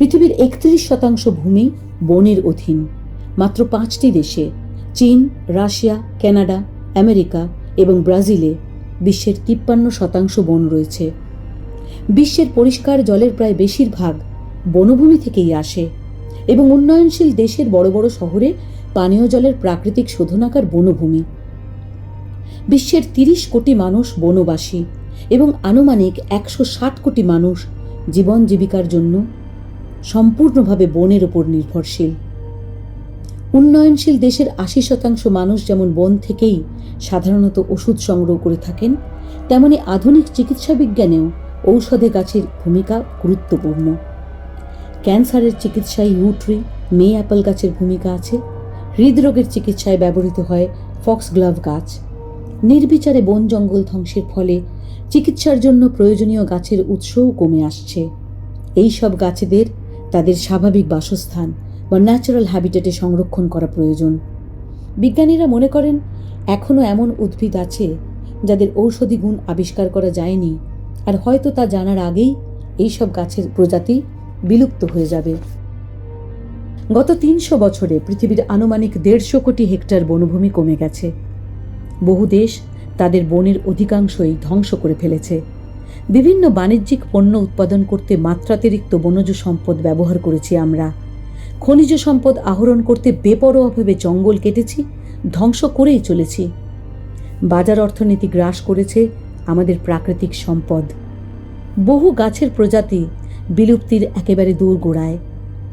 পৃথিবীর একত্রিশ শতাংশ ভূমি বনের অধীন। মাত্র পাঁচটি দেশে, চীন, রাশিয়া, কানাডা, আমেরিকা এবং ব্রাজিলে বিশ্বের তিপ্পান্ন শতাংশ বন রয়েছে। বিশ্বের পরিষ্কার জলের প্রায় বেশিরভাগ বনভূমি থেকেই আসে এবং উন্নয়নশীল দেশের বড় বড় শহরে পানীয় জলের প্রাকৃতিক শোধনাকার বনভূমি। বিশ্বের তিরিশ কোটি মানুষ বনবাসী এবং আনুমানিক একশো ষাট কোটি মানুষ জীবন জীবিকার জন্য সম্পূর্ণভাবে বনের উপর নির্ভরশীল। উন্নয়নশীল দেশের আশি শতাংশ মানুষ যেমন বন থেকেই সাধারণত ওষুধ সংগ্রহ করে থাকেন, তেমনি আধুনিক চিকিৎসা বিজ্ঞানেও ঔষধে গাছের ভূমিকা গুরুত্বপূর্ণ। ক্যান্সারের চিকিৎসায় ইউট্রি, মে অ্যাপল গাছের ভূমিকা আছে, হৃদরোগের চিকিৎসায় ব্যবহৃত হয় ফক্সগ্লাভ গাছ। নির্বিচারে বন জঙ্গল ধ্বংসের ফলে চিকিৎসার জন্য প্রয়োজনীয় গাছের উৎসও কমে আসছে। এই সব গাছেদের তাদের স্বাভাবিক বাসস্থান বা ন্যাচারাল হ্যাবিটেটে সংরক্ষণ করা প্রয়োজন। বিজ্ঞানীরা মনে করেন, এখনও এমন উদ্ভিদ আছে যাদের ঔষধি গুণ আবিষ্কার করা যায়নি আর হয়তো তা জানার আগেই এই সব গাছের প্রজাতি বিলুপ্ত হয়ে যাবে। গত তিনশো বছরে পৃথিবীর আনুমানিক দেড়শো কোটি হেক্টর বনভূমি কমে গেছে। বহু দেশ তাদের বনের অধিকাংশই ধ্বংস করে ফেলেছে। বিভিন্ন বাণিজ্যিক পণ্য উৎপাদন করতে মাত্রাতিরিক্ত বনজ সম্পদ ব্যবহার করেছি আমরা। খনিজ সম্পদ আহরণ করতে বেপরোয়াভাবে জঙ্গল কেটেছি, ধ্বংস করেই চলেছি। বাজার অর্থনীতি গ্রাস করেছে আমাদের প্রাকৃতিক সম্পদ। বহু গাছের প্রজাতি বিলুপ্তির একেবারে দূর গোড়ায়।